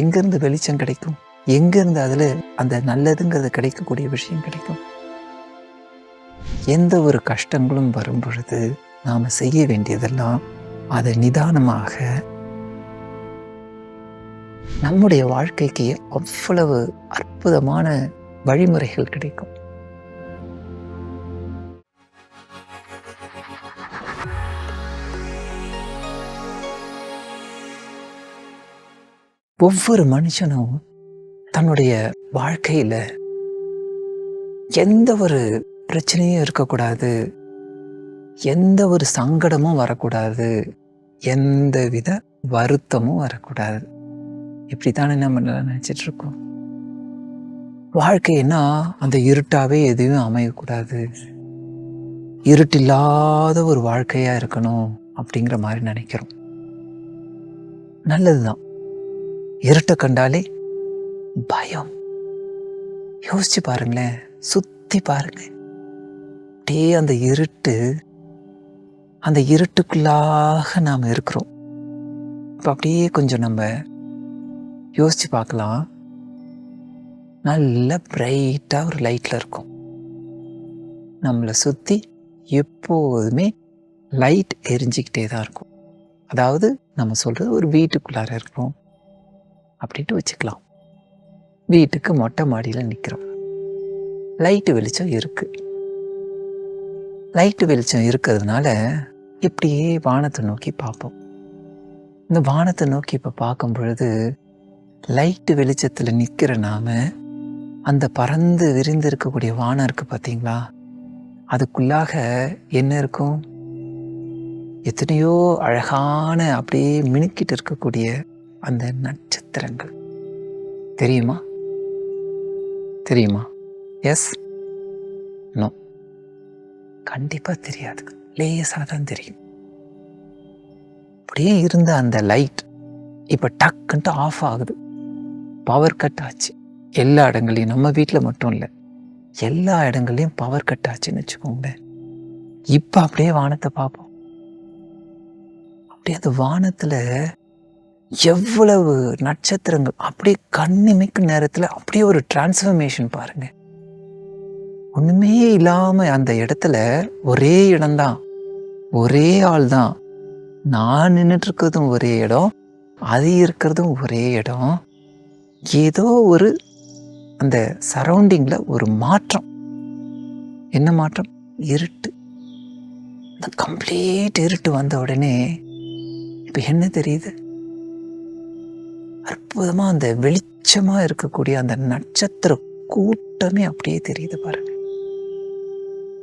எங்கேருந்து வெளிச்சம் கிடைக்கும்? எங்கேருந்து அதில் அந்த நல்லதுங்கிறது கிடைக்கக்கூடிய விஷயம் கிடைக்கும்? எந்த ஒரு கஷ்டங்களும் வரும் பொழுது நாம் செய்ய வேண்டியதெல்லாம் அதை நிதானமாக நம்முடைய வாழ்க்கைக்கு அவ்வளவு அற்புதமான வழிமுறைகள் கிடைக்கும். ஒவ்வொரு மனுஷனும் தன்னுடைய வாழ்க்கையில் எந்த ஒரு பிரச்சனையும் இருக்கக்கூடாது. எந்த ஒரு சங்கடமும் வரக்கூடாது. எந்த வித வருத்தமும் வரக்கூடாது. இப்படித்தானே நம்ம நினச்சிட்டு இருக்கோம் வாழ்க்கைன்னா அந்த இருட்டாவே எதுவும் அமையக்கூடாது. இருட்டில்லாத ஒரு வாழ்க்கையா இருக்கணும் அப்படிங்கிற மாதிரி நினைக்கிறோம். நல்லதுதான். இருட்டை கண்டாலே பயம். யோசிச்சு பாருங்களேன் சுத்தி பாருங்க. அப்படியே அந்த இருட்டு அந்த இருட்டுக்குள்ளாக நாம் இருக்கிறோம். இப்போ அப்படியே கொஞ்சம் நம்ம யோசிச்சு பார்க்கலாம். நல்ல பிரைட்டாக ஒரு லைட்டில் இருக்கும். நம்மளை சுற்றி எப்போதுமே லைட் எரிஞ்சிக்கிட்டே தான் இருக்கும். அதாவது நம்ம சொல்கிறது ஒரு வீட்டுக்குள்ளார இருக்கிறோம். அப்படின்ட்டு வச்சுக்கலாம். வீட்டுக்கு மொட்டை மாடியில் நிற்கிறோம் லைட்டு வெளிச்சம் இருக்கு. லைட்டு வெளிச்சம் இருக்கிறதுனால இப்படியே வானத்தை நோக்கி பார்ப்போம். இந்த வானத்தை நோக்கி இப்போ பார்க்கும் பொழுது லைட்டு வெளிச்சத்தில் நிற்கிற நாம அந்த பறந்து விரிந்து இருக்கக்கூடிய வானம் இருக்குது பார்த்தீங்களா அதுக்குள்ளாக என்ன இருக்கும்? எத்தனையோ அழகான அப்படியே மினுக்கிட்டு இருக்கக்கூடிய அந்த நட்சத்திரங்கள். தெரியுமா? தெரியுமா? எஸ் நோ கண்டிப்பாக தெரியாது. லேசாக தான் தெரியும். அப்படியே இருந்த அந்த லைட் இப்போ டக்குன்ட்டு ஆஃப் ஆகுது. பவர் கட் ஆச்சு. எல்லா இடங்களையும் நம்ம வீட்டில் மட்டும் இல்லை. எல்லா இடங்கள்லையும் பவர் கட் ஆச்சுன்னு வச்சுக்கோங்களேன். இப்போ அப்படியே வானத்தை பார்ப்போம். அப்படியே அந்த வானத்தில் எவ்வளவு நட்சத்திரங்கள் அப்படியே கண்ணிமைக்கும் நேரத்தில் அப்படியே ஒரு டிரான்ஸ்ஃபர்மேஷன் பாருங்க. ஒன்றுமே இல்லாமல் அந்த இடத்துல ஒரே இடம்தான். ஒரே ஆள் தான் நான் நின்றுட்டு இருக்கிறதும் ஒரே இடம் அது இருக்கிறதும் ஒரே இடம். ஏதோ ஒரு அந்த சரௌண்டிங்கில் ஒரு மாற்றம். என்ன மாற்றம்? இருட்டு. இந்த கம்ப்ளீட் இருட்டு வந்த உடனே இப்போ என்ன தெரியுது? அற்புதமாக அந்த வெளிச்சமாக இருக்கக்கூடிய அந்த நட்சத்திர கூட்டமே அப்படியே தெரியுது பாருங்க.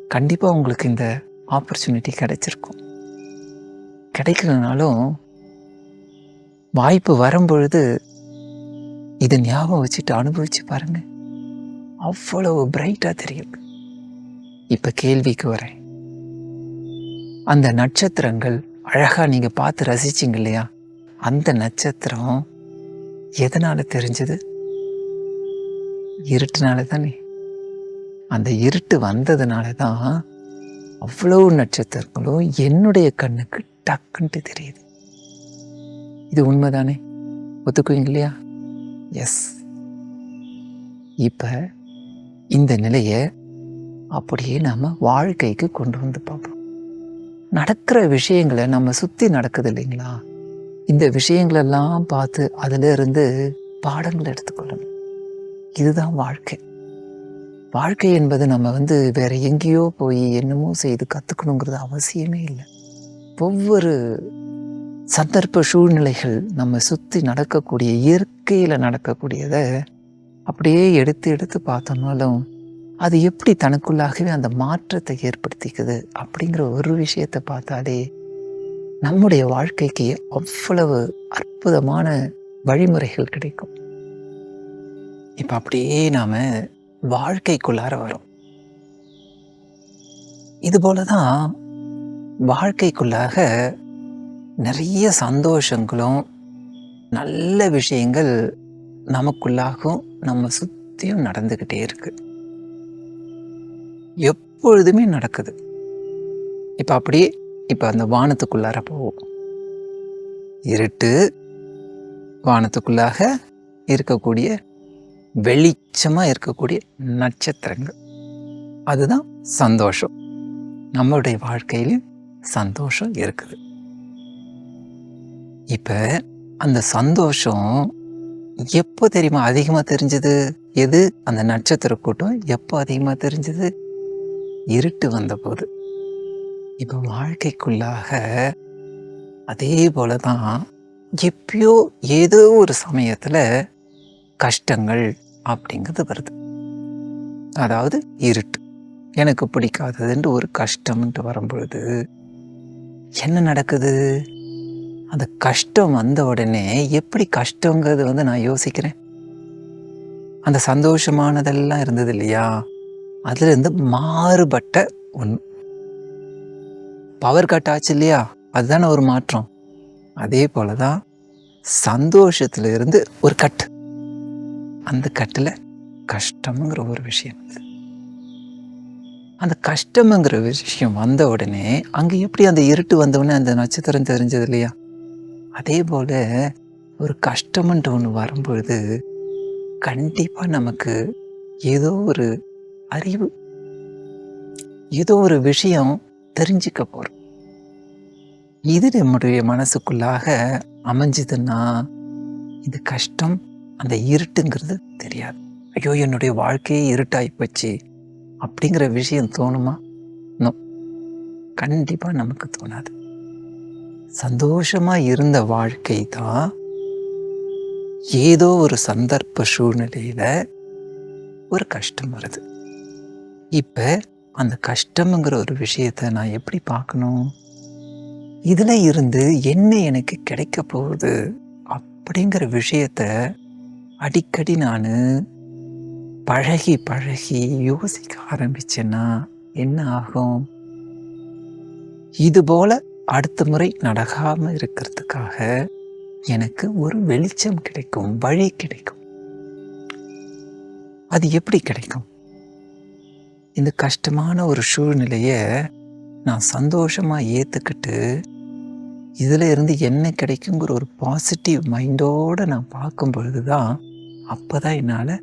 கண்டிப்பாக உங்களுக்கு இந்த ஆப்பர்ச்சுனிட்டி கிடைச்சிருக்கும். கிடைக்கலனாலும் வாய்ப்பு வரும்பொழுது இதை ஞாபகம் வச்சுட்டு அனுபவிச்சு பாருங்க. அவ்வளவு பிரைட்டாக தெரியும் இப்போ கேள்விக்கு வரேன். அந்த நட்சத்திரங்கள் அழகாக நீங்கள் பார்த்து ரசிச்சிங்க இல்லையா? அந்த நட்சத்திரம் எதனால் தெரிஞ்சது? இருட்டுனால தானே. அந்த இருட்டு வந்ததுனால தான் அவ்வளவு நட்சத்திரங்களும் என்னுடைய கண்ணுக்கு டக்குன்ட்டு தெரியுது. இது உண்மைதானே? ஒத்துக்குவீங்க இல்லையா? எஸ் இப்போ இந்த நிலையை அப்படியே நம்ம வாழ்க்கைக்கு கொண்டு வந்து பார்ப்போம். நடக்கிற விஷயங்களை நம்ம சுற்றி நடக்குது இல்லைங்களா? இந்த விஷயங்களெல்லாம் பார்த்து அதிலிருந்து பாடங்களை எடுத்துக்கொள்ளணும். இதுதான் வாழ்க்கை. வாழ்க்கை என்பது நம்ம வந்து வேற எங்கேயோ போய் என்னமோ செய்து கற்றுக்கணுங்கிறது அவசியமே இல்லை. ஒவ்வொரு சந்தர்ப்ப சூழ்நிலைகள் நம்ம சுற்றி நடக்கக்கூடிய இயற்கையில் நடக்கக்கூடியதை அப்படியே எடுத்து எடுத்து பார்த்தோம்னாலும் அது எப்படி தனக்குள்ளாகவே அந்த மாற்றத்தை ஏற்படுத்திக்குது அப்படிங்கிற ஒரு விஷயத்தை பார்த்தாலே நம்முடைய வாழ்க்கைக்கு அவ்வளவு அற்புதமான வழிமுறைகள் கிடைக்கும். இப்போ அப்படியே நாம வாழ்க்கைக்குள்ளார வரும். இதுபோல தான் வாழ்க்கைக்குள்ளாக நிறைய சந்தோஷங்களும் நல்ல விஷயங்கள் நமக்குள்ளாகவும் நம்ம சுற்றியும் நடந்துக்கிட்டே இருக்கு. எப்பொழுதுமே நடக்குது. இப்போ அப்படியே இப்போ அந்த வானத்துக்குள்ளார போவோம். இருட்டு வானத்துக்குள்ளாக இருக்கக்கூடிய வெளிச்சமாக இருக்கக்கூடிய நட்சத்திரங்கள். அதுதான் சந்தோஷம். நம்மளுடைய வாழ்க்கையிலும் சந்தோஷம் இருக்குது. இப்போ அந்த சந்தோஷம் எப்போ தெரியுமா அதிகமாக தெரிஞ்சது? எது? அந்த நட்சத்திர கூட்டம் எப்போ அதிகமாக தெரிஞ்சது? இருட்டு வந்தபோது. இப்போ வாழ்க்கைக்குள்ளாக அதே போல தான் எப்பயோ ஏதோ ஒரு சமயத்தில் கஷ்டங்கள் அப்படிங்கிறது வருது. அதாவது இருட்டு. எனக்கு பிடிக்காததுன்ட்டு ஒரு கஷ்டம்ன்ட்டு வரும்பொழுது என்ன நடக்குது? அந்த கஷ்டம் வந்த உடனே எப்படி கஷ்டங்கிறது வந்து நான் யோசிக்கிறேன். அந்த சந்தோஷமானதெல்லாம் இருந்தது இல்லையா? அதுலேருந்து மாறுபட்ட ஒன்று பவர் கட் ஆச்சு இல்லையா? அதுதானே ஒரு மாற்றம். அதே போல தான் சந்தோஷத்தில் இருந்து ஒரு கட் அந்த கட்டில் கஷ்டம்ங்கிற ஒரு விஷயம் அந்த கஷ்டம்ங்கிற விஷயம் வந்த உடனே அங்கே எப்படி அந்த இருட்டு வந்தவுடனே அந்த நட்சத்திரம் தெரிஞ்சது இல்லையா? அதே போல் ஒரு கஷ்டம்ன்ற ஒன்று வரும்பொழுது கண்டிப்பாக நமக்கு ஏதோ ஒரு அறிவு ஏதோ ஒரு விஷயம் தெரிஞ்சுக்க போகிறோம் இது நம்முடைய மனசுக்குள்ளாக அமைஞ்சதுன்னா இந்த கஷ்டம் அந்த இருட்டுங்கிறது தெரியாது. ஐயோ என்னுடைய வாழ்க்கையே இருட்டாகி போச்சு அப்படிங்கிற விஷயம் தோணுமா? நோ. கண்டிப்பாக நமக்கு தோணாது. சந்தோஷமாக இருந்த வாழ்க்கை தான் ஏதோ ஒரு சந்தர்ப்ப சூழ்நிலையில் ஒரு கஷ்டம் வருது. இப்போ அந்த கஷ்டம்ங்கிற ஒரு விஷயத்த நான் எப்படி பார்க்கணும்? இதில் இருந்து என்ன எனக்கு கிடைக்க போகுது? அப்படிங்கிற விஷயத்த அடிக்கடி நான் பழகி பழகி யோசிக்க ஆரம்பிச்சேன்னா என்ன ஆகும்? இது போல் அடுத்த முறை நடக்காமல் இருக்கிறதுக்காக எனக்கு ஒரு வெளிச்சம் கிடைக்கும் வழி கிடைக்கும். அது எப்படி கிடைக்கும்? இந்த கஷ்டமான ஒரு சூழ்நிலையை நான் சந்தோஷமாக ஏற்றுக்கிட்டு இதில் இருந்து என்ன கிடைக்குங்கிற ஒரு பாசிட்டிவ் மைண்டோடு நான் பார்க்கும் பொழுது தான் அப்போ தான் என்னால்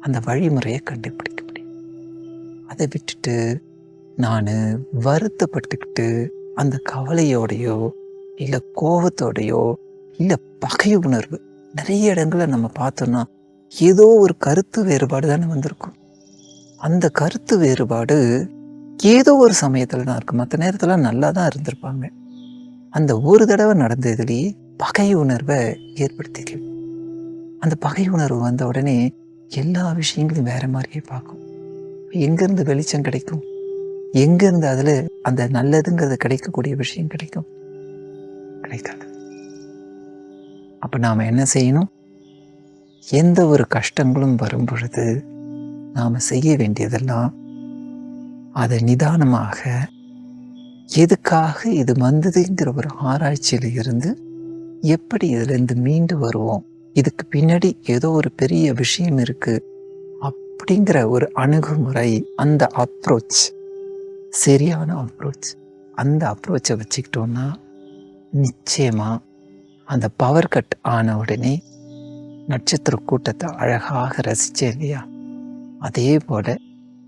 அந்த வழிமுறையை கண்டுபிடிக்க முடியும். அதை விட்டுட்டு நான் வருத்தப்பட்டுக்கிட்டு அந்த கவலையோடையோ இல்லை கோபத்தோடையோ இல்லை பகை உணர்வு நிறைய இடங்களை நம்ம பார்த்தோன்னா ஏதோ ஒரு கருத்து வேறுபாடு தானே வந்திருக்கும். அந்த கருத்து வேறுபாடு ஏதோ ஒரு சமயத்தில் தான் இருக்கும் மற்ற நேரத்தில் நல்லா தான் இருந்திருப்பாங்க. அந்த ஒரு தடவை நடந்ததுலேயே பகை உணர்வை ஏற்படுத்திக்கு அந்த பகை உணர்வு வந்த உடனே எல்லா விஷயங்களையும் வேற மாதிரியே பார்க்கும். எங்கேருந்து வெளிச்சம் கிடைக்கும்? எங்கேருந்து அதில் அந்த நல்லதுங்கிறது கிடைக்கக்கூடிய விஷயம் கிடைக்கும்? கிடைக்காது. அப்போ நாம் என்ன செய்யணும்? எந்த ஒரு கஷ்டங்களும் வரும் பொழுது நாம் செய்ய வேண்டியதெல்லாம் அதை நிதானமாக எதுக்காக இது வந்ததுங்கிற ஒரு ஆராய்ச்சியில் இருந்து எப்படி இதிலிருந்து மீண்டு வருவோம்? இதுக்கு பின்னாடி ஏதோ ஒரு பெரிய விஷயம் இருக்குது அப்படிங்கிற ஒரு அணுகுமுறை அந்த அப்ரோச் சரியான அப்ரோச் அந்த அப்ரோச்சை வச்சுக்கிட்டோம்னா நிச்சயமாக அந்த பவர் கட் ஆன உடனே நட்சத்திர கூட்டத்தை அழகாக ரசித்தேன் இல்லையா? அதே போல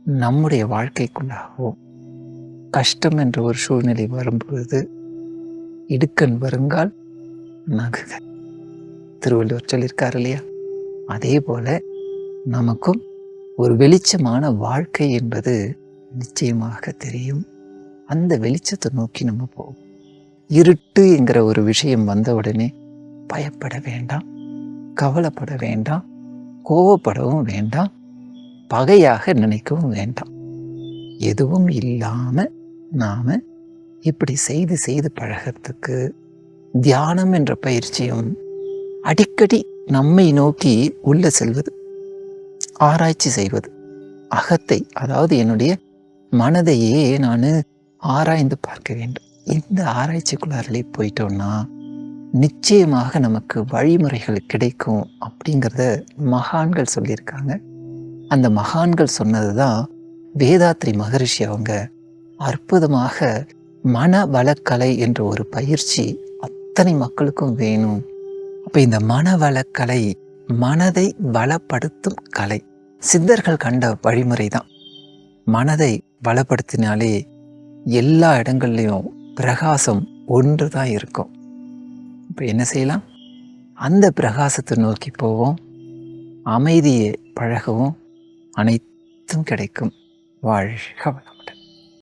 நம்முடைய வாழ்க்கைக்குள்ளாகவும் கஷ்டம் என்ற ஒரு சூழ்நிலை வரும்பொழுது இடுக்கண் வருங்கால் நகுக. திருவள்ளுவர் சொல்லியிருக்கார் இல்லையா? அதே போல நமக்கும் ஒரு வெளிச்சமான வாழ்க்கை என்பது நிச்சயமாக தெரியும். அந்த வெளிச்சத்தை நோக்கி நம்ம போவோம். இருட்டு என்கிற ஒரு விஷயம் வந்த உடனே பயப்பட வேண்டாம் கவலைப்பட வேண்டாம் கோவப்படவும் வேண்டாம் பகையாக நினைக்கவும் வேண்டாம். எதுவும் இல்லாம நாம இப்படி செய்து செய்து பழகிறதுக்கு தியானம் என்ற பயிற்சியும் அடிக்கடி நம்மை நோக்கி உள்ள செல்வது ஆராய்ச்சி செய்வது அகத்தை அதாவது என்னுடைய மனதையே நான் ஆராய்ந்து பார்க்க வேண்டும். இந்த ஆராய்ச்சிக்குள்ளாரிலே போயிட்டோம்னா நிச்சயமாக நமக்கு வழிமுறைகள் கிடைக்கும் அப்படிங்கிறத மகான்கள் சொல்லியிருக்காங்க. அந்த மகான்கள் சொன்னது தான் வேதாத்ரி மகரிஷி அவங்க அற்புதமாக மன வளக்கலை என்ற ஒரு பயிற்சி அத்தனை மக்களுக்கும் வேணும். அப்போ இந்த மன வளக்கலை மனதை வளப்படுத்தும் கலை. சித்தர்கள் கண்ட வழிமுறை தான் மனதை வளப்படுத்தினாலே எல்லா இடங்கள்லையும் பிரகாசம் ஒன்று தான் இருக்கும். இப்போ என்ன செய்யலாம்? அந்த பிரகாசத்தை நோக்கி போவோம். அமைதியை பழகவும். அனைத்தும் கிடைக்கும். வாழ்க வளமுடன்.